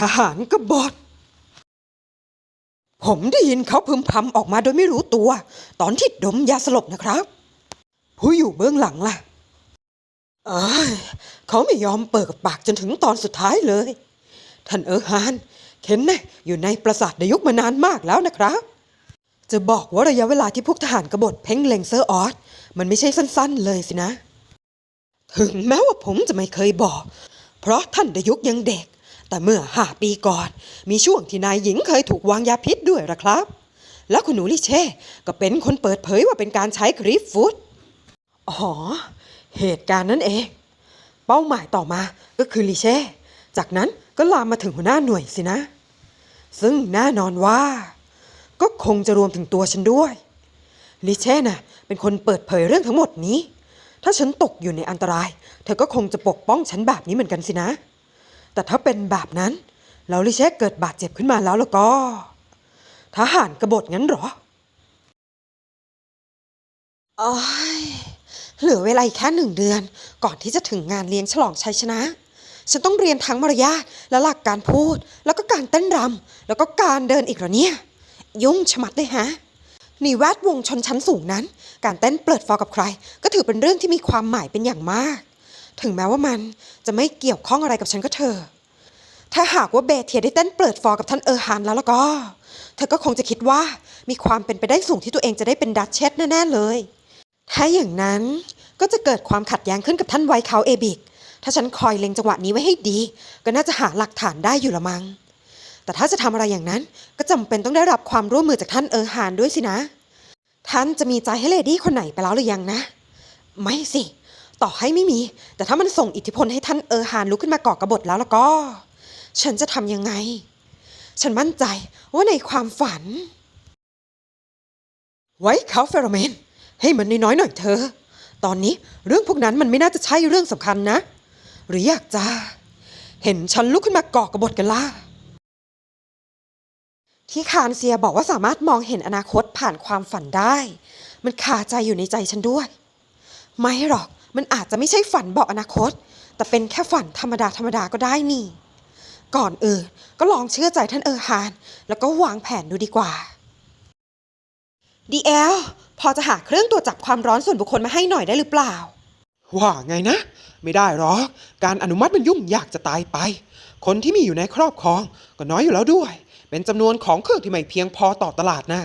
ทหารกบฏผมได้ยินเขาพึมพำออกมาโดยไม่รู้ตัว ตอนที่ดมยาสลบนะครับ ผู้อยู่เบื้องหลังล่ะเอยเขาไม่ยอมเปิดปากจนถึงตอนสุดท้ายเลย ท่านเออร์ฮานเข็นนะอยู่ในปราสาทดยุคมานานมากแล้วนะครับ จะบอกว่าระยะเวลาที่พวกทหารกบฏเพ่งเล็งเซอร์ออสมันไม่ใช่สั้นๆเลยสินะ ถึงแม้ว่าผมจะไม่เคยบอก เพราะท่านดยุคยังเด็ก แต่เมื่อห้าปีก่อน มีช่วงที่นายหญิงเคยถูกวางยาพิษด้วยละครับ แล้วคุณหนูลิเช่ก็เป็นคนเปิดเผยว่าเป็นการใช้ครีฟฟูดอ๋อ เหตุการณ์นั้นเอง เป้าหมายต่อมาก็คือลิเช่ จากนั้นก็ลามมาถึงหัวหน้าหน่วยสินะ ซึ่งแน่นอนว่า ก็คงจะรวมถึงตัวฉันด้วยลิเช่น่ะเป็นคนเปิดเผยเรื่องทั้งหมดนี้ ถ้าฉันตกอยู่ในอันตราย เธอก็คงจะปกป้องฉันแบบนี้เหมือนกันสินะ แต่ถ้าเป็นแบบนั้นแล้วลิเช่เกิดบาดเจ็บขึ้นมาแล้วแล้วก็ทหารกบฏงั้นหรอโอ้ยเหลือเวลาอีกแค่หนึ่งเดือน ก่อนที่จะถึงงานเลี้ยงฉลองชัยชนะ ฉันต้องเรียนทั้งมารยาทและหลักการพูด แล้วก็การเต้นรำแล้วก็การเดินอีกเหรอเนี่ย ยุ่งชะมัดเลยฮะในแวดวงชนชั้นสูงนั้น การเต้นเปิดฟอร์กับใคร ก็ถือเป็นเรื่องที่มีความหมายเป็นอย่างมาก ถึงแม้ว่ามันจะไม่เกี่ยวข้องอะไรกับฉันก็เถอะถ้าหากว่าเบเทียได้เต้นเปิดฟอร์กับท่านเออร์ฮานแล้วแล้วก็ เธอก็คงจะคิดว่ามีความเป็นไปได้สูงที่ตัวเองจะได้เป็นดัชเชสแน่ๆเลย ถ้าอย่างนั้นก็จะเกิดความขัดแย้งขึ้นกับท่านไวเคาเอบิก ถ้าฉันคอยเล็งจังหวะนี้ไว้ให้ดี ก็น่าจะหาหลักฐานได้อยู่ละมัง้งแต่ถ้าจะทำอะไรอย่างนั้น ก็จำเป็นต้องได้รับความร่วมมือจากท่านเออร์ฮานด้วยสินะ ท่านจะมีใจให้เลดี้คนไหนไปแล้วหรือยังนะ ไม่สิ ต่อให้ไม่มี แต่ถ้ามันส่งอิทธิพลให้ท่านเออร์ฮานลุกขึ้นมาก่อกบฏแล้วล้วก็ ฉันจะทำยังไง ฉันมั่นใจว่าในความฝัน ไว้เขาเฟโรเมน ให้มันน้อยๆหน่อยเธอ ตอนนี้เรื่องพวกนั้นมันไม่น่าจะใช่เรื่องสำคัญนะ หรืออยากจะเห็นฉันลุกขึ้นมาก่อกบฏกันล่ะที่คานเซียบอกว่าสามารถมองเห็นอนาคตผ่านความฝันได้ มันคาใจอยู่ในใจฉันด้วย ไม่หรอก มันอาจจะไม่ใช่ฝันบอกอนาคต แต่เป็นแค่ฝันธรรมดาธรรมดาก็ได้นี่ ก่อนอื่นก็ลองเชื่อใจท่านเออร์ฮาน แล้วก็วางแผนดูดีกว่าดีเอลพอจะหาเครื่องตรวจจับความร้อนส่วนบุคคลมาให้หน่อยได้หรือเปล่า ว่าไงนะ ไม่ได้หรอกการอนุมัติมันยุ่งยากจะตายไป คนที่มีอยู่ในครอบครอง ก็น้อยอยู่แล้วด้วย เป็นจำนวนของเครื่องที่ไม่เพียงพอต่อตลาดน่ะ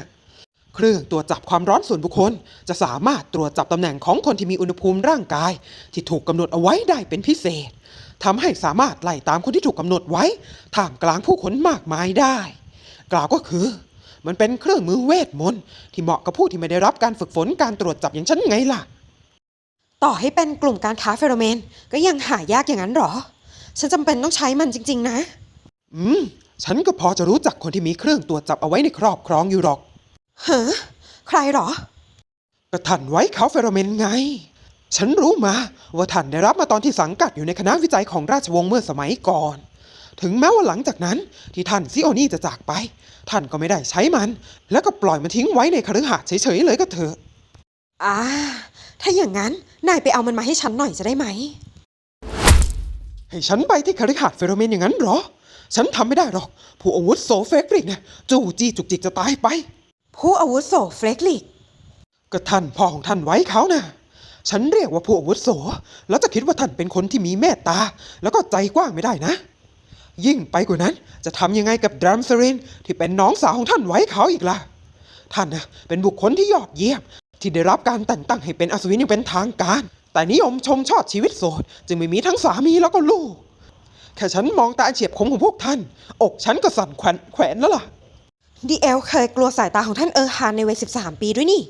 เครื่องตรวจจับความร้อนส่วนบุคคล จะสามารถตรวจจับตำแหน่งของคนที่มีอุณหภูมิร่างกาย ที่ถูกกำหนดเอาไว้ได้เป็นพิเศษทำให้สามารถไล่ตามคนที่ถูกกำหนดไว้ท่ามกลางผู้คนมากมายได้ กล่าวก็คือ มันเป็นเครื่องมือเวทมนต์ที่เหมาะกับผู้ที่ไม่ได้รับการฝึกฝนการตรวจจับอย่างฉันไงล่ะ ต่อให้เป็นกลุ่มการค้าเฟโรเมน ก็ยังหายากอย่างนั้นหรอ ฉันจำเป็นต้องใช้มันจริง ๆ นะ อืม ฉันก็พอจะรู้จักคนที่มีเครื่องตรวจจับเอาไว้ในครอบครองอยู่หรอก เฮ้อใครเหรอ ก็ท่านไว้เขาเฟโรเมนไง ฉันรู้มาว่าท่านได้รับมาตอนที่สังกัดอยู่ในคณะวิจัยของราชวงศ์เมื่อสมัยก่อน ถึงแม้ว่าหลังจากนั้นที่ท่านซิโอนี่จะจากไป ท่านก็ไม่ได้ใช้มัน แล้วก็ปล่อยมันทิ้งไว้ในคฤหาสน์เฉยๆเลยก็เถอะอ่าถ้าอย่างนั้นนายไปเอามันมาให้ฉันหน่อยจะได้ไหม ให้ฉันไปที่คฤหาสน์เฟโรเมนอย่างนั้นเหรอ ฉันทำไม่ได้หรอก ผู้อาวุธโซเฟกริกเนี่ยจู้จี้จุกจิกจะตายไป ผู้อาวุโสเฟรกลิก ก็ท่านพ่อของท่านไว้เขานะ่ะ ฉันเรียกว่าผู้อาวุโส แล้วจะคิดว่าท่านเป็นคนที่มีเมตตา แล้วก็ใจกว้างไม่ได้นะ ยิ่งไปกว่านั้นจะทำยังไงกับดรัมเซรินที่เป็นน้องสาวของท่านไว้เขาอีกล่ะ ท่านนะเป็นบุคคลที่ยอดเยี่ยม ที่ได้รับการแต่งตั้งให้เป็นอัศวินอย่างเป็นทางการ แต่นิยมชมชอบชีวิตโสด จึงไม่มีทั้งสามีแล้วก็ลูก แค่ฉันมองตาเฉียบคมของพวกท่าน อกฉันก็สั่นแขวนแขวนแล้วล่ะ ดีเอลเคยกลัวสายตาของท่านเออร์ฮานในวัย 13 ปีด้วยนี่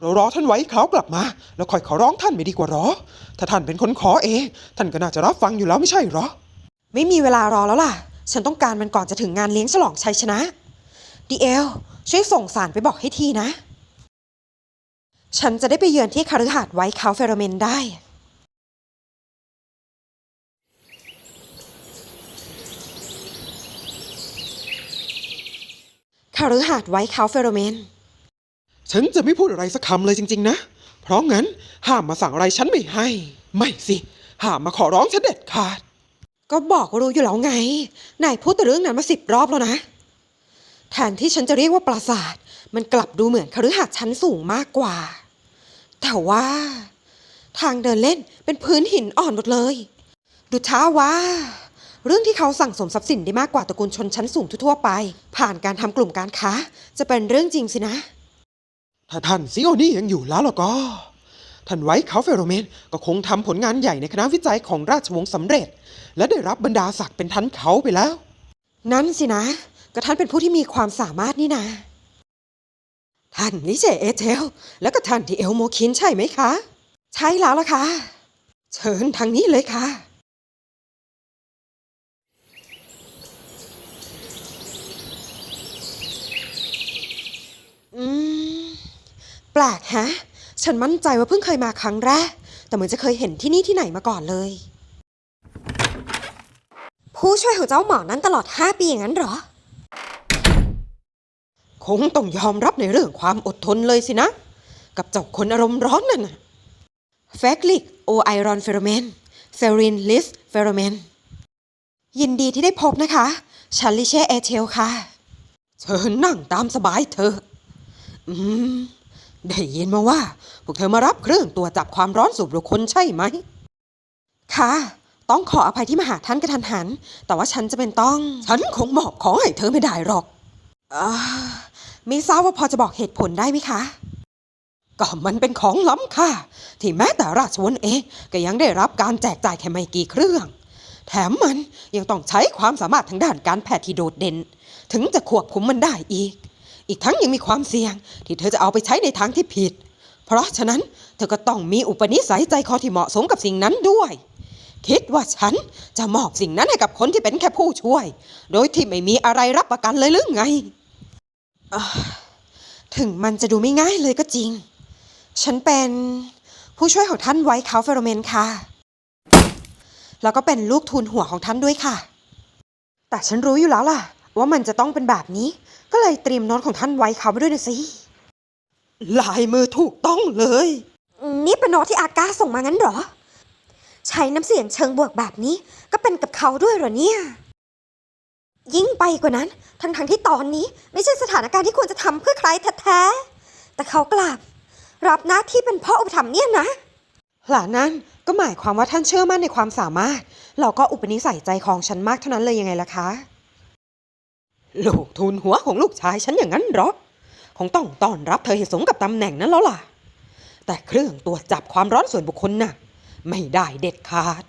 เรารอท่านไว้เขากลับมา แล้วค่อยขอร้องท่านไม่ดีกว่าหรอ ถ้าท่านเป็นคนขอเอง ท่านก็น่าจะรับฟังอยู่แล้วไม่ใช่หรอ ไม่มีเวลารอแล้วล่ะ ฉันต้องการมันก่อนจะถึงงานเลี้ยงฉลองชัยชนะดีเอลช่วยส่งสารไปบอกให้ทีนะ ฉันจะได้ไปเยือนที่คฤหาสน์ไวท์คาวเฟโรเมนได้ ค ฤหาสน์ไวท์คาวเฟโรเมน ฉันจะไม่พูดอะไรสักคำเลยจริง ๆ นะ เพราะงั้นห้ามมาสั่งอะไรฉันไม่ให้ ไม่สิห้ามมาขอร้องฉันเด็ดขาด ก็บอกรู้อยู่แล้วไงนายพูดแต่เรื่องนั้นมาสิบรอบแล้วนะแทนที่ฉันจะเรียกว่าปราสาท มันกลับดูเหมือนคฤหาสน์ชั้นสูงมากกว่า แต่ว่า ทางเดินเล่นเป็นพื้นหินอ่อนหมดเลย ดูท้าว่า เรื่องที่เขาสั่งสมทรัพย์สินได้มากกว่าตระกูลชนชั้นสูงทั่วๆไป ผ่านการทำกลุ่มการค้า จะเป็นเรื่องจริงสินะ ถ้าท่านซิโอนี่ยังอยู่แล้วล่ะก็ท่านไว้เขาเฟโรเมนก็คงทำผลงานใหญ่ในคณะวิจัยของราชวงศ์สำเร็จ และได้รับบรรดาศักดิ์เป็นทันเขาไปแล้ว นั่นสินะ ก็ท่านเป็นผู้ที่มีความสามารถนี่นะ ท่านนิเจเอเทล แล้วก็ท่านที่เอลโมคินใช่ไหมคะ ใช่แล้วล่ะค่ะ เชิญทางนี้เลยค่ะอืม แปลกฮะ ฉันมั่นใจว่าเพิ่งเคยมาครั้งแรก แต่เหมือนจะเคยเห็นที่นี่ที่ไหนมาก่อนเลย ผู้ช่วยของเจ้าหมอนั้นตลอด 5 ปีอย่างนั้นเหรอ คงต้องยอมรับในเรื่องความอดทนเลยสินะ กับเจ้าคนอารมณ์ร้อนนั่นน่ะแฟกลิกโอไอรอนเฟโรเมนเฟรินลิสเฟโรเมนยินดีที่ได้พบนะคะชันลิเช่เอเทลค่ะ เชิญนั่งตามสบายเถอะอืม ได้ยินมาว่า พวกเธอมารับเครื่องตัวจับความร้อนสู่บุคคลใช่ไหม ค่ะ ต้องขออภัยที่มาหาท่านกระทันหัน แต่ว่าฉันจะเป็นต้อง ฉันคงมอบของให้เธอไม่ได้หรอกอาไม่ทราบว่าพอจะบอกเหตุผลได้ไหมคะ ก็มันเป็นของล้ำค่าที่แม้แต่ราชวงศ์เองก็ยังได้รับการแจกจ่ายแค่ไม่กี่เครื่อง แถมมันยังต้องใช้ความสามารถทางด้านการแพทย์ที่โดดเด่น ถึงจะควบคุมมันได้อีก อีกทั้งยังมีความเสี่ยง ที่เธอจะเอาไปใช้ในทางที่ผิด เพราะฉะนั้นเธอก็ต้องมีอุปนิสัยใจคอที่เหมาะสมกับสิ่งนั้นด้วย คิดว่าฉันจะมอบสิ่งนั้นให้กับคนที่เป็นแค่ผู้ช่วย โดยที่ไม่มีอะไรรับประกันเลยหรือไงอถึงมันจะดูไม่ง่ายเลยก็จริง ฉันเป็นผู้ช่วยของท่านไวท์คาเฟโรเมนค่ะ แล้วก็เป็นลูกทุนหัวของท่านด้วยค่ะ แต่ฉันรู้อยู่แล้วล่ะ ว่ามันจะต้องเป็นแบบนี้ ก็เลยเตรียมโน้ตของท่านไว้เขาไปด้วยนะสิ ลายมือถูกต้องเลย นี่เป็นโน้ตที่อากาส่งมางั้นเหรอ ใช้น้ำเสียงเชิงบวกแบบนี้ ก็เป็นกับเขาด้วยเหรอเนี่ย ยิ่งไปกว่านั้น ทั้งๆที่ตอนนี้ไม่ใช่สถานการณ์ที่ควรจะทำเพื่อใครแท้ๆ แต่เขากลับ รับหน้าที่เป็นพ่ออุปถัมภ์เนี่ยนะหลานนั้นก็หมายความว่าท่านเชื่อมั่นในความสามารถ เราก็อุปนิสัยใจของฉันมากเท่านั้นเลยยังไงล่ะคะ ลูกทูลหัวของลูกชายฉันอย่างนั้นหรอ คงต้องต้อนรับเธอให้สมกับตำแหน่งนั้นแล้วล่ะ แต่เครื่องตรวจจับความร้อนส่วนบุคคลน่ะ ไม่ได้เด็ดขาด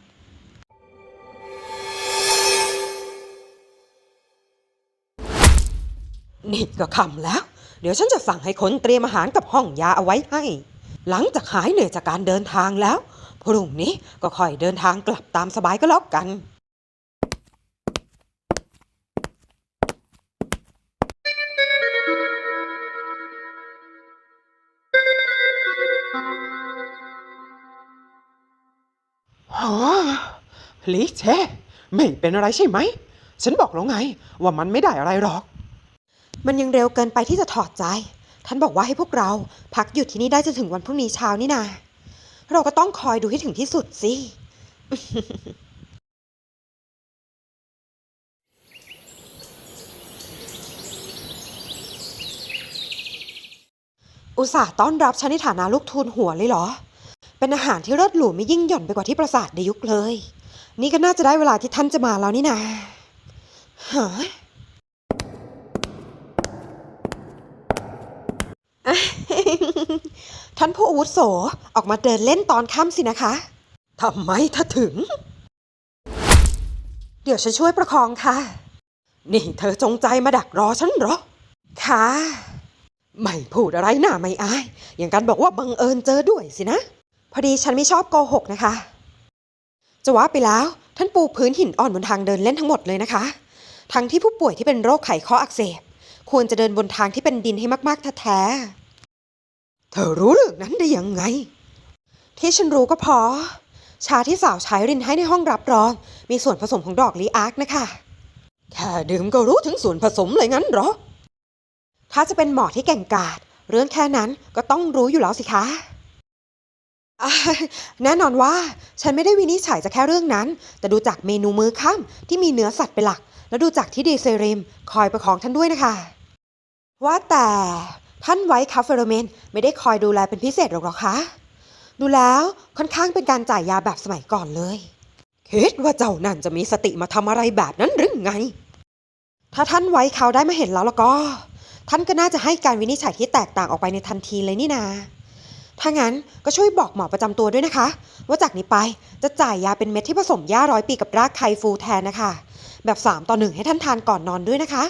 นี่ก็คำแล้ว เดี๋ยวฉันจะสั่งให้คนเตรียมอาหารกับห้องยาเอาไว้ให้ หลังจากหายเหนื่อยจากการเดินทางแล้ว พรุ่งนี้ก็ค่อยเดินทางกลับตามสบายก็แล้วกัน ลิเชไม่เป็นอะไรใช่ไหม ฉันบอกแล้วไง ว่ามันไม่ได้อะไรหรอก มันยังเร็วเกินไปที่จะถอดใจ ท่านบอกว่าให้พวกเราพักอยู่ที่นี่ได้จนถึงวันพรุ่งนี้เช้านี่นา เราก็ต้องคอยดูให้ถึงที่สุดสิอุตส่าห์ต้อนรับฉันในฐานะลูกทูลหัวเลยเหรอ เป็นอาหารที่เลิศหรูไม่ยิ่งหย่อนไปกว่าที่ปราสาทในยุคเลย นี่ก็น่าจะได้เวลาที่ท่านจะมาแล้วนี่นาฮะท่านผู้อาวุโสออกมาเดินเล่นตอนค่ำสินะคะทำไมถ้าถึง เดี๋ยวฉันช่วยประคองค่ะ นี่เธอจงใจมาดักรอฉันเหรอ ค่ะ ไม่พูดอะไรหน่าไม่อาย อย่างกันบอกว่าบังเอิญเจอด้วยสินะ พอดีฉันไม่ชอบโกหกนะคะ จะว่าไปแล้ว ท่านปูพื้นหินอ่อนบนทางเดินเล่นทั้งหมดเลยนะคะ ทั้งที่ผู้ป่วยที่เป็นโรคไขข้ออักเสบ ควรจะเดินบนทางที่เป็นดินให้มาก ๆ แท้ๆ เธอรู้เรื่องนั้นได้ยังไง ที่ฉันรู้ก็พอ ชาที่สาวใช้รินให้ในห้องรับรอง มีส่วนผสมของดอกลีอาร์คนะคะแค่ดื่มก็รู้ถึงส่วนผสมเลยงั้นเหรอ ถ้าจะเป็นหมอที่เก่งกาจเรื่องแค่นั้นก็ต้องรู้อยู่แล้วสิคะ แน่นอนว่าฉันไม่ได้วินิจฉัยจากแค่เรื่องนั้น แต่ดูจากเมนูมื้อค่ำที่มีเนื้อสัตว์เป็นหลัก แล้วดูจากที่ดีเซริมคอยประคองท่านด้วยนะคะ ว่าแต่ท่านไว้คาเฟโรเมนไม่ได้คอยดูแลเป็นพิเศษหรอกหรอคะ ดูแล้วค่อนข้างเป็นการจ่ายยาแบบสมัยก่อนเลย คิดว่าเจ้านั่นจะมีสติมาทำอะไรแบบนั้นหรือไง ถ้าท่านไว้เขาได้มาเห็นแล้วแล้วก็ ท่านก็น่าจะให้การวินิจฉัยที่แตกต่างออกไปในทันทีเลยนี่นา ถ้างั้นก็ช่วยบอกหมอประจำตัวด้วยนะคะ ว่าจากนี้ไปจะจ่ายยาเป็นเม็ดที่ผสมหญ้าร้อยปีกับรากไคฟูแทนนะคะ แบบ 3 ต่อหนึ่งให้ท่านทานก่อนนอนด้วยนะคะ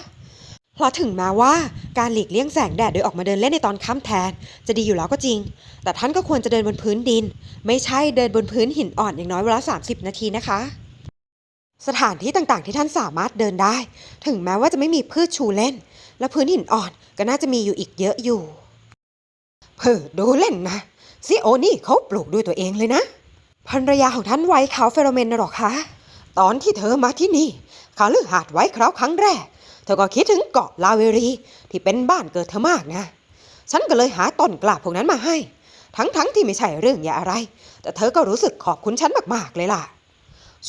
เพราะถึงแม้ว่าการหลีกเลี่ยงแสงแดดโดยออกมาเดินเล่นในตอนค่ำแทน จะดีอยู่แล้วก็จริง แต่ท่านก็ควรจะเดินบนพื้นดิน ไม่ใช่เดินบนพื้นหินอ่อนอย่างน้อยเวลา 30 นาทีนะคะ สถานที่ต่างๆ ที่ท่านสามารถเดินได้ ถึงแม้ว่าจะไม่มีพืชชูเล่น และพื้นหินอ่อนก็น่าจะมีอยู่อีกเยอะอยู่ เพิดดูเล่นนะซิโอนี่เขาปลูกด้วยตัวเองเลยนะภรรยาของท่านไวท์เขาเฟโรเมนนหรอคะ ตอนที่เธอมาที่นี่ขาลือหาดไว้คราวครั้งแรก เธอก็คิดถึงเกาะลาเวรีที่เป็นบ้านเกิดเธอมากนะ ฉันก็เลยหาต้นกล้าพวกนั้นมาให้ ทั้งๆทที่ไม่ใช่เรื่องใหญ่อะไร แต่เธอก็รู้สึกขอบคุณฉันมากๆเลยล่ะ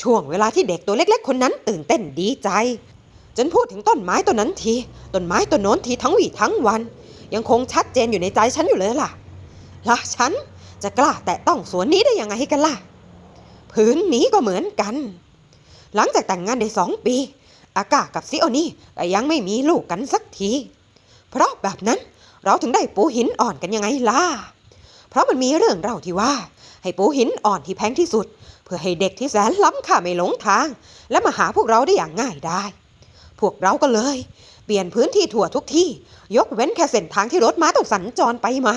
ช่วงเวลาที่เด็กตัวเล็ก ๆ คนนั้นตื่นเต้นดีใจ จนพูดถึงต้นไม้ต้นนั้นที ต้นไม้ต้นโน้นทีทั้งวี่ทั้งวัน ยังคงชัดเจนอยู่ในใจฉันอยู่เลยล่ะและฉันจะกล้าแตะต้องสวนนี้ได้ยังไงกันล่ะ พื้นนี้ก็เหมือนกัน หลังจากแต่งงานได้สองปี อากากับซิโอนี่ก็ยังไม่มีลูกกันสักที เพราะแบบนั้นเราถึงได้ปูหินอ่อนกันยังไงล่ะ เพราะมันมีเรื่องเล่าที่ว่า ให้ปูหินอ่อนที่แพงที่สุด เพื่อให้เด็กที่แสนล้ำค่าไม่หลงทาง และมาหาพวกเราได้อย่างง่ายได้ พวกเราก็เลย เปลี่ยนพื้นที่ทั่วทุกที่ ยกเว้นแค่เส้นทางที่รถม้าต้องสัญจรไปมา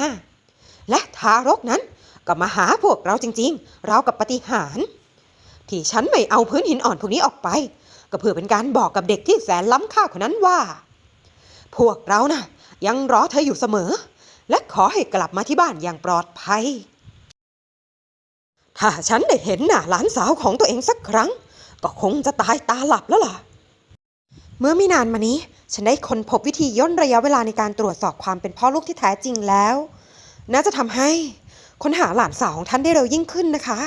และทารกนั้นก็มาหาพวกเราจริงๆ เรากับปฏิหารที่ฉันไม่เอาพื้นหินอ่อนพวกนี้ออกไป ก็เพื่อเป็นการบอกกับเด็กที่แสนล้ำค่าคนนั้นว่า พวกเรานะ่ะ ยังรอเธออยู่เสมอ และขอให้กลับมาที่บ้านอย่างปลอดภัย ถ้าฉันได้เห็นหน้าหลานสาวของตัวเองสักครั้ง ก็คงจะตายตาหลับแล้วล่ะ เมื่อไม่นานมานี้ ฉันได้ค้นพบวิธีย่นระยะเวลาในการตรวจสอบความเป็นพ่อลูกที่แท้จริงแล้ว น่าจะทำให้ค้นหาหลานสาวของท่านได้เร็วยิ่งขึ้นนะคะ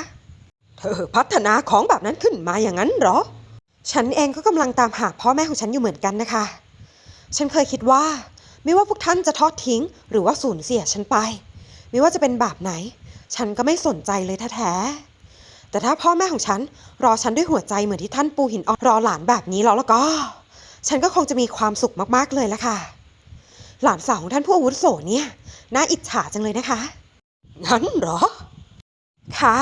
เธอพัฒนาของแบบนั้นขึ้นมาอย่างนั้นหรอ ฉันเองก็กำลังตามหาพ่อแม่ของฉันอยู่เหมือนกันนะคะ ฉันเคยคิดว่า ไม่ว่าพวกท่านจะทอดทิ้ง หรือว่าสูญเสียฉันไป ไม่ว่าจะเป็นแบบไหน ฉันก็ไม่สนใจเลยแท้แต่ถ้าพ่อแม่ของฉันรอฉันด้วยหัวใจเหมือนที่ท่านปูหินอ่อนรอหลานแบบนี้แล้วแล้วก็ ฉันก็คงจะมีความสุขมากๆเลยละค่ะ หลานสาวของท่านผู้อาวุโสเนี่ยน่าอิจฉาจังเลยนะคะ งั้นเหรอ ค่ะ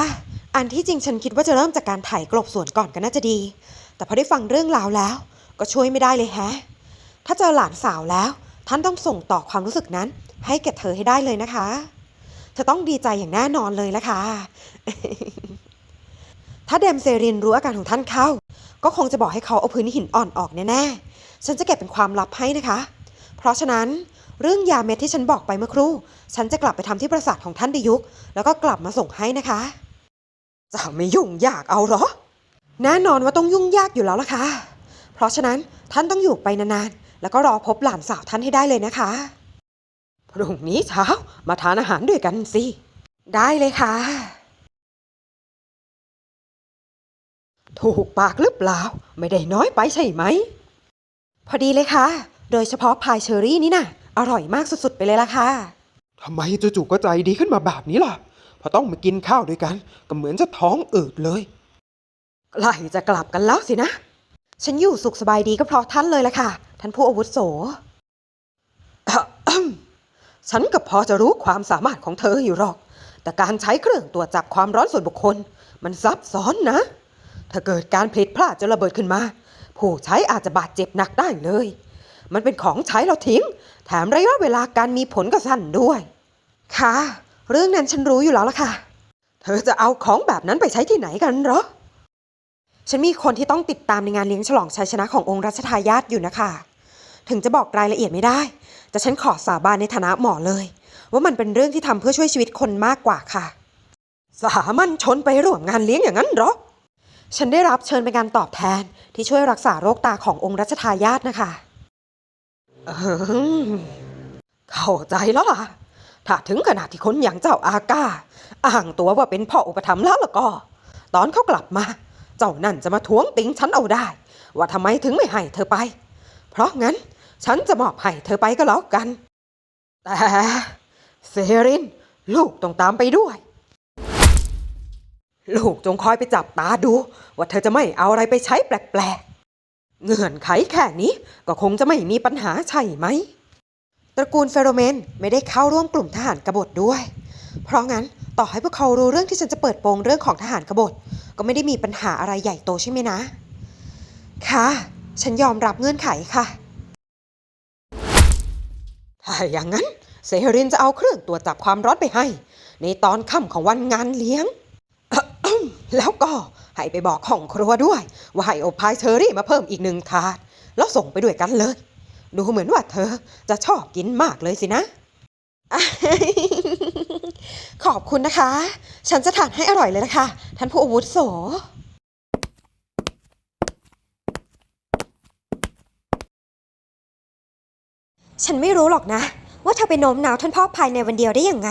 อันที่จริงฉันคิดว่าจะเริ่มจากการไถ่กลบสวนก่อนก็น่าจะดี แต่พอได้ฟังเรื่องราวแล้ว ก็ช่วยไม่ได้เลยแฮะ ถ้าเจอหลานสาวแล้ว ท่านต้องส่งต่อความรู้สึกนั้น ให้แก่เธอให้ได้เลยนะคะ เธอต้องดีใจอย่างแน่นอนเลยละค่ะ ถ้าเดมเซรินรู้อาการของท่านเข้า ก็คงจะบอกให้เขาเอาพื้นหินอ่อนออกแน่ๆ ฉันจะเก็บเป็นความลับให้นะคะ เพราะฉะนั้นเรื่องยาเม็ดที่ฉันบอกไปเมื่อครู่ ฉันจะกลับไปทำที่ปราสาทของท่านดยุก แล้วก็กลับมาส่งให้นะคะ จะไม่ยุ่งยากเอาเหรอ แน่นอนว่าต้องยุ่งยากอยู่แล้วล่ะค่ะ เพราะฉะนั้นท่านต้องอยู่ไปนานๆ แล้วก็รอพบหลานสาวท่านให้ได้เลยนะคะ พรุ่งนี้เช้ามาทานอาหารด้วยกันสิ ได้เลยค่ะ ถูกปากหรือเปล่า ไม่ได้น้อยไปใช่ไหม พอดีเลยค่ะ โดยเฉพาะพายเชอรี่นี่น่ะอร่อยมากสุดๆไปเลยล่ะค่ะ ทำไมจู่ๆก็ใจดีขึ้นมาแบบนี้ล่ะ พอต้องมากินข้าวด้วยกัน ก็เหมือนจะท้องอืดเลยใกล้จะกลับกันแล้วสินะ ฉันอยู่สุขสบายดีก็เพราะท่านเลยละค่ะ ท่านผู้อาวุโสอะอืมฉันก็พอจะรู้ความสามารถของเธออยู่หรอก แต่การใช้เครื่องตรวจจับความร้อนส่วนบุคคล มันซับซ้อนนะ ถ้าเกิดการผลิตพลาดจนระเบิดขึ้นมา ผู้ใช้อาจจะบาดเจ็บหนักได้เลย มันเป็นของใช้เราทิ้ง แถมระยะเวลาการมีผลก็สั้นด้วย ค่ะ เรื่องนั้นฉันรู้อยู่แล้วละค่ะ เธอจะเอาของแบบนั้นไปใช้ที่ไหนกันเหรอ ฉันมีคนที่ต้องติดตามในงานเลี้ยงฉลองชัยชนะขององค์รัชทายาทอยู่นะคะ ถึงจะบอกรายละเอียดไม่ได้ แต่ฉันขอสาบานในฐานะหมอเลย ว่ามันเป็นเรื่องที่ทำเพื่อช่วยชีวิตคนมากกว่าค่ะ สามัญชนไปร่วมงานเลี้ยงอย่างนั้นเหรอ ฉันได้รับเชิญเป็นการตอบแทนที่ช่วยรักษาโรคตาขององค์รัชทายาทนะคะ เข้าใจแล้วล่ะ ถ้าถึงขนาดที่คนอย่างเจ้าอากาอ้างตัวว่าเป็นพ่ออุปถัมภ์แล้วล่ะก็ ตอนเขากลับมา เจ้านั่นจะมาทวงติงฉันเอาได้ ว่าทำไมถึงไม่ให้เธอไป เพราะงั้นฉันจะมอบให้เธอไปก็แล้วกัน แต่เซริน ลูกต้องตามไปด้วย ลูกจงคอยไปจับตาดู ว่าเธอจะไม่เอาอะไรไปใช้แปลกๆ เงื่อนไขแค่นี้ก็คงจะไม่มีปัญหาใช่ไหม ตระกูลเฟโรเมนไม่ได้เข้าร่วมกลุ่มทหารกบฏด้วย เพราะงั้นต่อให้พวกเขารู้เรื่องที่ฉันจะเปิดโปงเรื่องของทหารกบฏ ก็ไม่ได้มีปัญหาอะไรใหญ่โตใช่ไหมนะ ค่ะ ฉันยอมรับเงื่อนไขค่ะ ถ้าอย่างนั้นเซรินจะเอาเครื่องตรวจจับความร้อนไปให้ ในตอนค่ำของวันงานเลี้ยง แล้วก็ให้ไปบอกของครัวด้วย ว่าให้อบพายเชอรี่มาเพิ่มอีกหนึ่งถาด แล้วส่งไปด้วยกันเลย ดูเหมือนว่าเธอจะชอบกินมากเลยสินะ ขอบคุณนะคะ ฉันจะทานให้อร่อยเลยนะคะ ท่านผู้อาวุโสฉันไม่รู้หรอกนะ ว่าเธอไปโน้มน้าวท่านพ่อภายในวันเดียวได้ยังไง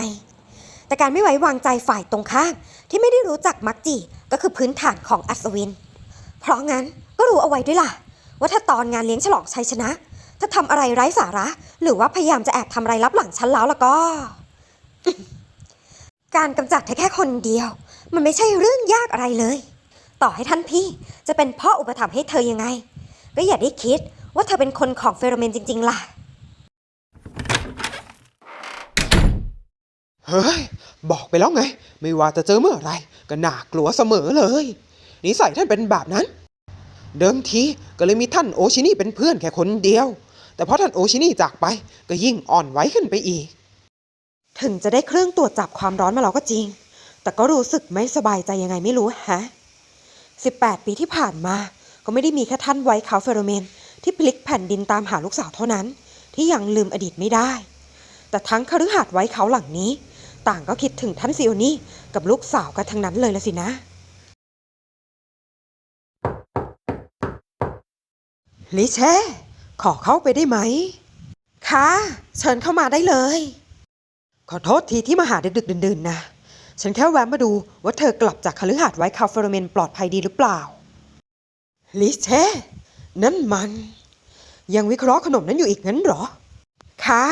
แต่การไม่ไว้วางใจฝ่ายตรงข้ามที่ไม่ได้รู้จักมักจีก็คือพื้นฐานของอัศวิน เพราะงั้นก็รู้เอาไว้ด้วยล่ะ ว่าถ้าตอนงานเลี้ยงฉลองชัยชนะ ถ้าทำอะไรไร้สาระ หรือว่าพยายามจะแอบทำอะไรลับหลังฉันแล้วล้วก็ การกำจัดแค่คนเดียว มันไม่ใช่เรื่องยากอะไรเลย ต่อให้ท่านพี่จะเป็นพ่ออุปถัมภ์ให้เธอยังไง ก็อย่าได้คิดว่าเธอเป็นคนของเฟโรเมนจริง ๆ ล่ะ เฮ้ย บอกไปแล้วไง ไม่ว่าจะเจอเมื่อไรก็น่ากลัวเสมอเลยนิสัยท่านเป็นแบบนั้น เดิมทีก็เลยมีท่านโอชินี่เป็นเพื่อนแค่คนเดียว แต่พอท่านโอชินี่จากไปก็ยิ่งอ่อนไหวขึ้นไปอีก ถึงจะได้เครื่องตรวจจับความร้อนมาแล้วก็จริง แต่ก็รู้สึกไม่สบายใจยังไงไม่รู้ฮะ18 ปีที่ผ่านมาก็ไม่ได้มีแค่ท่านไวท์คาเฟโรเมน ที่พลิกแผ่นดินตามหาลูกสาวเท่านั้น ที่ยังลืมอดีตไม่ได้ แต่ทั้งคฤหาสน์ไว้เขาหลังนี้ ต่างก็คิดถึงท่านซิโอนี่กับลูกสาวกันทั้งนั้นเลยละสินะ ลิเช่ ขอเข้าไปได้ไหม ค่ะ เชิญเข้ามาได้เลย ขอโทษทีที่มาหาดึกๆดื่นๆนะ ฉันแค่แวะมาดูว่าเธอกลับจากคฤหาสน์ไว้คาเฟโรเมนปลอดภัยดีหรือเปล่า ลิเช่ นั่นมัน ยังวิเคราะห์ขนมนั้นอยู่อีกงั้นหรอ ค่ะ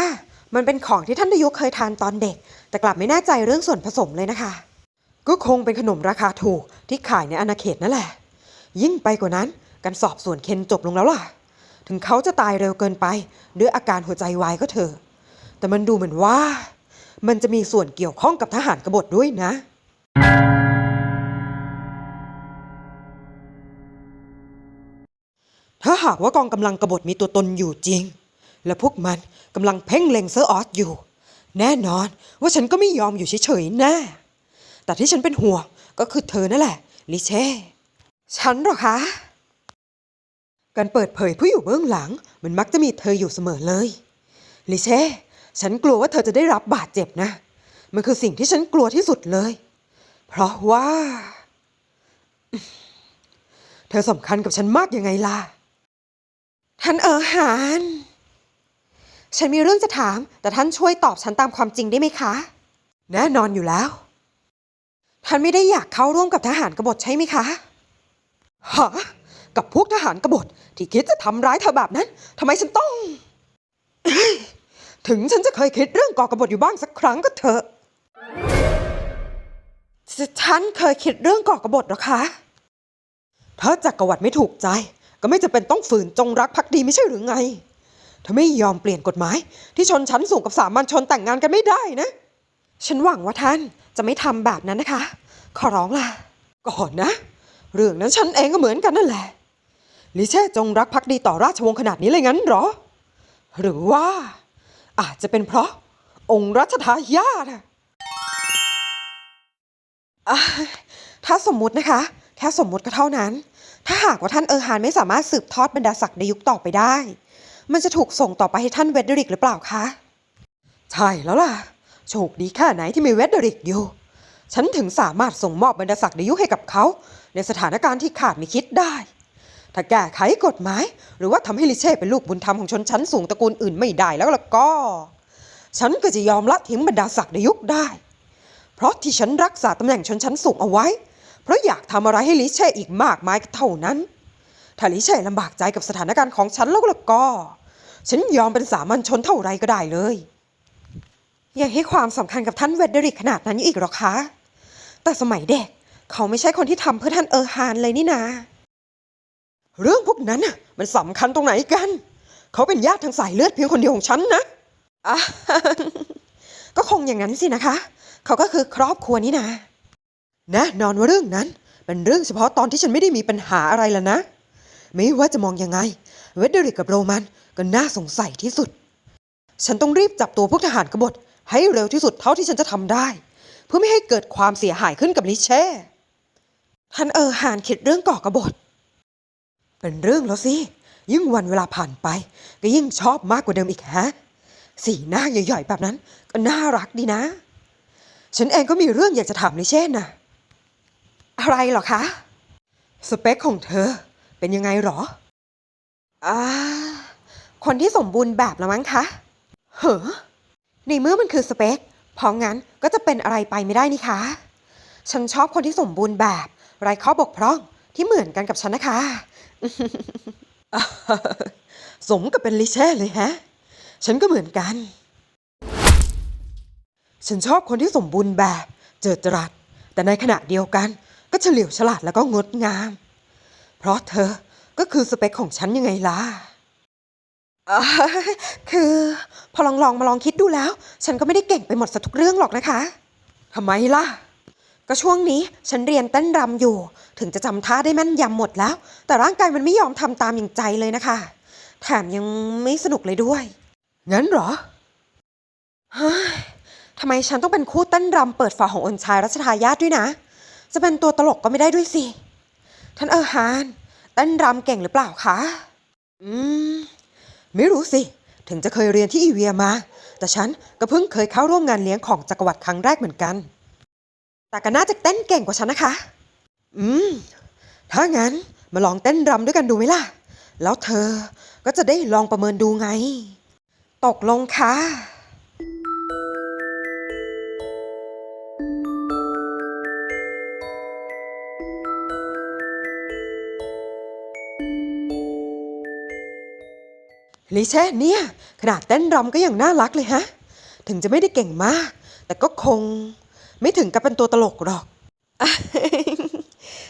มันเป็นของที่ท่านนายกเคยทานตอนเด็ก แต่กลับไม่แน่ใจเรื่องส่วนผสมเลยนะคะ ก็คงเป็นขนมราคาถูกที่ขายในอาณาเขตนั่นแหละ ยิ่งไปกว่านั้นการสอบสวนเคนจบลงแล้วล่ะ ถึงเขาจะตายเร็วเกินไป ด้วยอาการหัวใจวายก็เถอะ แต่มันดูเหมือนว่า มันจะมีส่วนเกี่ยวข้องกับทหารกบฏด้วยนะ ถ้าหากว่ากองกำลังกบฏมีตัวตนอยู่จริง และพวกมัน กำลังเพ่งเล็งเซอร์ออสอยู่ แน่นอนว่าฉันก็ไม่ยอมอยู่เฉยๆแน่แต่ที่ฉันเป็นห่วงก็คือเธอนั่นแหละ ลิเช่ ฉันหรอคะ การเปิดเผยผู้อยู่เบื้องหลัง มันมักจะมีเธออยู่เสมอเลย ลิเช่ ฉันกลัวว่าเธอจะได้รับบาดเจ็บนะ มันคือสิ่งที่ฉันกลัวที่สุดเลย เพราะว่า เธอสำคัญกับฉันมากยังไงล่ะ ท่านเออหาน ฉันมีเรื่องจะถาม แต่ท่านช่วยตอบฉันตามความจริงได้ไหมคะ แน่นอนอยู่แล้ว ท่านไม่ได้อยากเข้าร่วมกับทหารกบฏใช่ไหมคะฮะกับพวกทหารกบฏที่คิดจะทำร้ายเธอแบบนั้นทำไมฉันต้อง ถึงฉันจะเคยคิดเรื่องก่อกบฏอยู่บ้างสักครั้งก็เถอะฉันเคยคิดเรื่องก่อกบฏหรอคะถ้าจักรวรรดิไม่ถูกใจ ก็ไม่จะเป็นต้องฝืนจงรักภักดีไม่ใช่หรือไง เธอไม่ยอมเปลี่ยนกฎหมาย ที่ชนชั้นสูงกับสามัญชนแต่งงานกันไม่ได้นะ ฉันหวังว่าท่านจะไม่ทำแบบนั้นนะคะ ขอร้องล่ะ ก่อนนะ เรื่องนั้นฉันเองก็เหมือนกันนั่นแหละลิเช่จงรักภักดีต่อราชวงศ์ขนาดนี้เลยงั้นหรอ หรือว่า อาจจะเป็นเพราะองค์รัชทายาธ่ะถ้าสมมุตินะคะ แค่สมมุติก็เท่านั้น ถ้าหากว่าท่านเออร์ฮานไม่สามารถสืบทอดบรรดาศักดิ์ในยุคต่อไปได้ มันจะถูกส่งต่อไปให้ท่านเวดเดริกหรือเปล่าคะ ใช่แล้วล่ะ โชคดีแค่ไหนที่มีเวดเดริกอยู่ ฉันถึงสามารถส่งมอบบรรดาศักดิ์ในยุคให้กับเขา ในสถานการณ์ที่ขาดไม่คิดได้ ถ้าแก้ไขกฎหมาย หรือว่าทำให้ลิเช่เป็นลูกบุญธรรมของชนชั้นสูงตระกูลอื่นไม่ได้แล้วล่ะก็ ฉันก็จะยอมละทิ้งบรรดาศักดิ์ในยุคได้ เพราะที่ฉันรักษาตำแหน่งชนชั้นสูงเอาไว้ เพราะอยากทำอะไรให้ลิเช่อีกมากมายเท่านั้นถ้าลิเช่ลำบากใจกับสถานการณ์ของฉันแล้วก็ ฉันยอมเป็นสามัญชนเท่าไรก็ได้เลย อยังให้ความสำคัญกับท่านเวดเดริกขนาดนั้นอยู่อีกหรอคะ แต่สมัยเด็ก เขาไม่ใช่คนที่ทำเพื่อท่านเออร์ฮานเลยนี่นา เรื่องพวกนั้นน่ะ มันสำคัญตรงไหนกัน เขาเป็นญาติทางสายเลือดเพียงคนเดียวของฉันนะอะก็คงอย่างนั้นสินะคะ เขาก็คือครอบครัวนี่นาแน่นอนว่าเรื่องนั้นเป็นเรื่องเฉพาะตอนที่ฉันไม่ได้มีปัญหาอะไรแล้วนะ ไม่ว่าจะมองยังไง เวดเดริกกับโรมันก็น่าสงสัยที่สุด ฉันต้องรีบจับตัวพวกทหารกบฏให้เร็วที่สุดเท่าที่ฉันจะทำได้ เพื่อไม่ให้เกิดความเสียหายขึ้นกับลิเช่ ท่านเออร์ฮานคิดเรื่องก่อกบฏ เป็นเรื่องแล้วสิ ยิ่งวันเวลาผ่านไป ก็ยิ่งชอบมากกว่าเดิมอีกฮะ สีหน้าใหญ่ๆแบบนั้น ก็น่ารักดีนะ ฉันเองก็มีเรื่องอยากจะถามลิเช่น่ะอะไรหรอคะ สเปคของเธอเป็นยังไงหรออ่า คนที่สมบูรณ์แบบละมั้งคะเฮ้อในเมื่อมันคือสเปค เพราะงั้นก็จะเป็นอะไรไปไม่ได้นี่คะ ฉันชอบคนที่สมบูรณ์แบบ ไร้ข้อบกพร่องที่เหมือนกันกับฉันนะคะ สมกับเป็นลิเช่เลยฮะ ฉันก็เหมือนกัน ฉันชอบคนที่สมบูรณ์แบบ เจิดจรัส แต่ในขณะเดียวกัน ก็เฉลียวฉลาดแล้วก็งดงาม เพราะเธอก็คือสเปคของฉันยังไงล่ะ อ่าคือพอลองลองมาลองคิดดูแล้ว ฉันก็ไม่ได้เก่งไปหมดสักทุกเรื่องหรอกนะคะทำไมล่ะ ก็ช่วงนี้ฉันเรียนเต้นรำอยู่ ถึงจะจำท่าได้แม่นยำหมดแล้ว แต่ร่างกายมันไม่ยอมทำตามอย่างใจเลยนะคะ แถมยังไม่สนุกเลยด้วย งั้นเหรอทำไมฉันต้องเป็นคู่เต้นรำเปิดฝาของอนชายรัชทายาทด้วยนะ จะเป็นตัวตลกก็ไม่ได้ด้วยสิ ท่านเออร์ฮานเต้นรำเก่งหรือเปล่าคะ อืม ไม่รู้สิ ถึงจะเคยเรียนที่อีเวียมา แต่ฉันก็เพิ่งเคยเข้าร่วมงานเลี้ยงของจักรวรรดิครั้งแรกเหมือนกัน แต่ก็น่าจะเต้นเก่งกว่าฉันนะคะ อืม ถ้างั้นมาลองเต้นรำด้วยกันดูไหมล่ะ แล้วเธอก็จะได้ลองประเมินดูไง ตกลงค่ะ ลิเช่เนี่ย ขนาดเต้นรำก็ยังน่ารักเลยฮะ ถึงจะไม่ได้เก่งมาก แต่ก็คง ไม่ถึงกับเป็นตัวตลกหรอก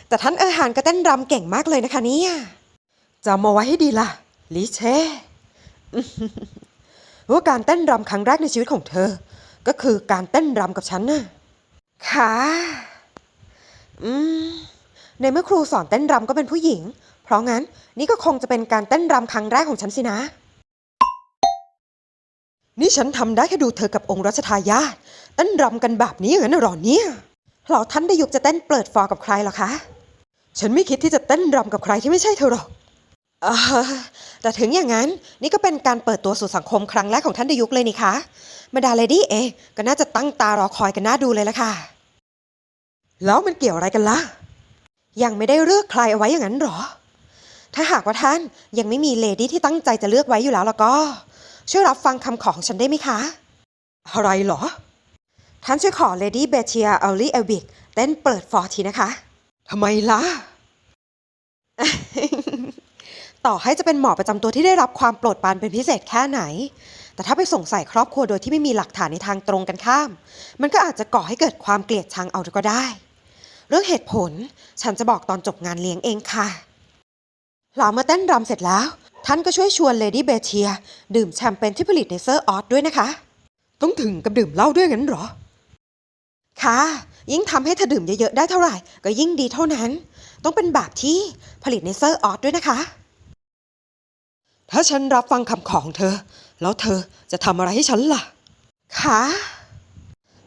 แต่ท่านเออร์ฮานก็เต้นรำเก่งมากเลยนะคะเนี่ยจำเอาไว้ให้ดีล่ะ ลิเช่ว่าการเต้นรำครั้งแรกในชีวิตของเธอ ก็คือการเต้นรำกับฉันน่ะค่ะอืมในเมื่อครูสอนเต้นรำก็เป็นผู้หญิง เพราะงั้นนี่ก็คงจะเป็นการเต้นรำครั้งแรกของฉันสินะ นี่ฉันทำได้แค่ดูเธอกับองค์รัชทายาทเต้นรำกันแบบนี้อย่างนั้นน่ะหรอเนี่ยเหล่าท่านได้ยุบจะเต้นเปิดฟอร์กับใครหรอคะ ฉันไม่คิดที่จะเต้นรำกับใครที่ไม่ใช่เธอหรอกออแต่ถึงอย่างนั้นนี่ก็เป็นการเปิดตัวสู่สังคมครั้งแรกของท่านดยุกเลยนี่คะบรรดาเลดี้เองก็น่าจะตั้งตารอคอยกันน่าดูเลยละค่ะ แล้วมันเกี่ยวอะไรกันล่ะ ยังไม่ได้เลือกใครเอาไว้อย่างนั้นหรอ ถ้าหากว่าท่านยังไม่มีเลดี้ที่ตั้งใจจะเลือกไว้อยู่แล้วแล้วก็ ช่วยรับฟังคำขอของฉันได้ไหมคะ อะไรเหรอ ท่านช่วยขอเลดี้เบเทียอัลลี่เอลบิกเต้นเปิดฟอร์ทีนะคะทำไมล่ะ ต่อให้จะเป็นหมอประจำตัวที่ได้รับความโปรดปรานเป็นพิเศษแค่ไหน แต่ถ้าไปสงสัยครอบครัวโดยที่ไม่มีหลักฐานในทางตรงกันข้าม มันก็อาจจะก่อให้เกิดความเกลียดชังเอาก็ได้ เรื่องเหตุผลฉันจะบอกตอนจบงานเลี้ยงเองค่ะหลังเมื่อเต้นรำเสร็จแล้ว ท่านก็ช่วยชวนเลดี้เบเทีย ดื่มแชมเปญที่ผลิตในเซอร์ออสด้วยนะคะ ต้องถึงกับดื่มเหล้าด้วยงั้นเหรอ ค่ะ ยิ่งทำให้เธอดื่มเยอะๆได้เท่าไหร่ ก็ยิ่งดีเท่านั้น ต้องเป็นแบบที่ผลิตในเซอร์ออสด้วยนะคะ ถ้าฉันรับฟังคำขอของเธอ แล้วเธอจะทำอะไรให้ฉันล่ะค่ะ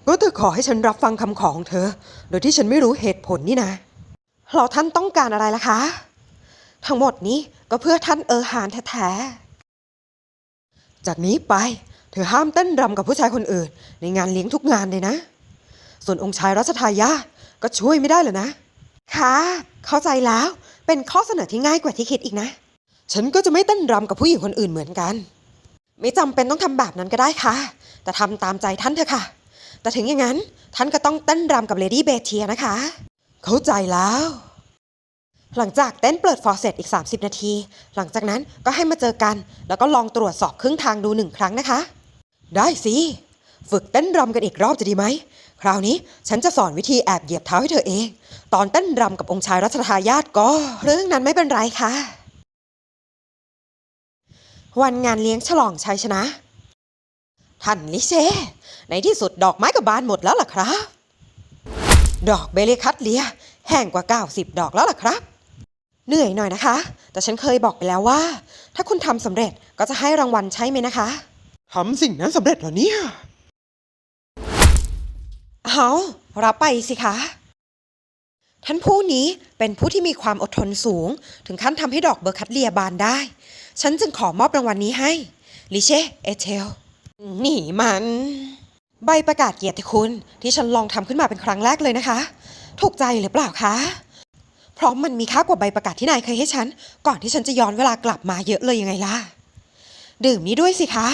ก็เธอขอให้ฉันรับฟังคำขอของเธอ โดยที่ฉันไม่รู้เหตุผลนี่นะเราท่านต้องการอะไรล่ะคะ ทั้งหมดนี้ ก็เพื่อท่านเออร์ฮานแท้จากนี้ไปเธอห้ามเต้นรำกับผู้ชายคนอื่น ในงานเลี้ยงทุกงานเลยนะ ส่วนองค์ชายรัชทายาก็ช่วยไม่ได้เลยนะ ค่ะ เข้าใจแล้ว เป็นข้อเสนอที่ง่ายกว่าที่คิดอีกนะ ฉันก็จะไม่เต้นรำกับผู้หญิงคนอื่นเหมือนกัน ไม่จำเป็นต้องทำแบบนั้นก็ได้ค่ะ แต่ทำตามใจท่านเถอะค่ะ แต่ถึงอย่างนั้นท่านก็ต้องเต้นรำกับเลดี้เบเทียนะคะ เข้าใจแล้ว หลังจากเต้นเปิดฟอร์เซตอีก 30 นาที หลังจากนั้นก็ให้มาเจอกัน แล้วก็ลองตรวจสอบครึ่งทางดูหนึ่งครั้งนะคะ ได้สิ ฝึกเต้นรำกันอีกรอบจะดีไหม คราวนี้ฉันจะสอนวิธีแอบเหยียบเท้าให้เธอเอง ตอนเต้นรำกับองค์ชายรัชทายาทก็ เรื่องนั้นไม่เป็นไรค่ะ วันงานเลี้ยงฉลองชัยชนะ ท่านลิเช ในที่สุดดอกไม้ก็บานหมดแล้วล่ะครับ ดอกเบลิคัตเลียแห้งกว่า 90 ดอกแล้วล่ะครับ เหนื่อยหน่อยนะคะ แต่ฉันเคยบอกไปแล้วว่า ถ้าคุณทำสำเร็จก็จะให้รางวัลใช่ไหมนะคะทำสิ่งนั้นสำเร็จเหรอเนี่ยเอารับไปสิคะ ท่านผู้นี้เป็นผู้ที่มีความอดทนสูง ถึงขั้นทำให้ดอกเบอร์คัตเลียบานได้ ฉันจึงขอมอบรางวัลนี้ให้ลิเช่เอเทลนี่มัน ใบประกาศเกียรติคุณที่ฉันลองทำขึ้นมาเป็นครั้งแรกเลยนะคะ ถูกใจหรือเปล่าคะเพ ราะมันมีค่ากว่าใบประกาศที่นายเคยให้ฉัน ก่อนที่ฉันจะย้อนเวลากลับมาเยอะเลยยังไงล่ะ ดื่มนี้ด้วยสิคะ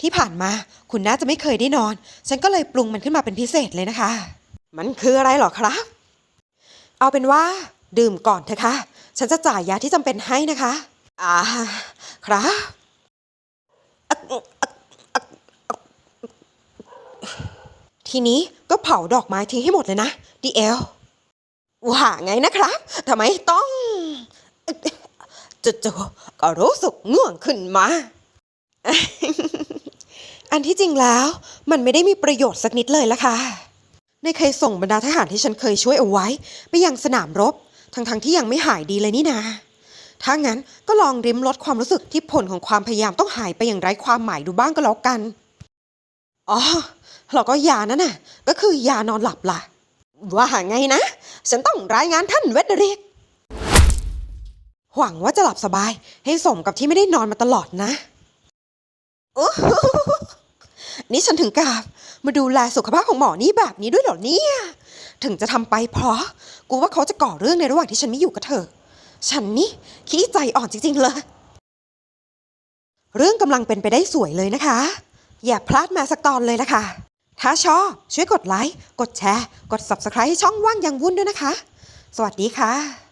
ที่ผ่านมาคุณน่าจะไม่เคยได้นอน ฉันก็เลยปรุงมันขึ้นมาเป็นพิเศษเลยนะคะ มันคืออะไรหรอครับ เอาเป็นว่า ดื่มก่อนเถอะค่ะฉันจะจ่ายยาที่จำเป็นให้นะคะ อ่า ครับทีนี้ก็เผาดอกไม้ทิ้งให้หมดเลยนะดีเอล ว่าไงนะครับทำไมต้องจู่ๆก็รู้สึกง่วงขึ้นมา อันที่จริงแล้วมันไม่ได้มีประโยชน์สักนิดเลยละค่ะในเคยส่งบรรดาทหารที่ฉันเคยช่วยเอาไว้ ไปยังสนามรบ ทั้งๆที่ยังไม่หายดีเลยนี่นา ถ้างั้นก็ลองริมลดความรู้สึกที่ผลของความพยายามต้องหายไปอย่างไร้ความหมายดูบ้างก็แล้วกัน อ๋อแล้วก็ยานั่นน่ะ ก็คือยานอนหลับล่ะ ว่าไงนะ ฉันต้องรายงานท่านเวดเดริกหวังว่าจะหลับสบายให้สมกับที่ไม่ได้นอนมาตลอดนะ โอ้นี่ฉันถึงกับมาดูแลสุขภาพของหมอนี่แบบนี้ด้วยเหรอเนี่ย ถึงจะทำไปเพราะ กูว่าเขาจะก่อเรื่องในระหว่างที่ฉันไม่อยู่กับเธอ ฉันนี่ขี้ใจอ่อนจริงๆเลย เรื่องกำลังเป็นไปได้สวยเลยนะคะ อย่าพลาดมาสักตอนเลยนะคะ ถ้าชอบช่วยกดไลค์ กดแชร์ กด Subscribe ให้ช่องว่างยังวุ่นด้วยนะคะ สวัสดีค่ะ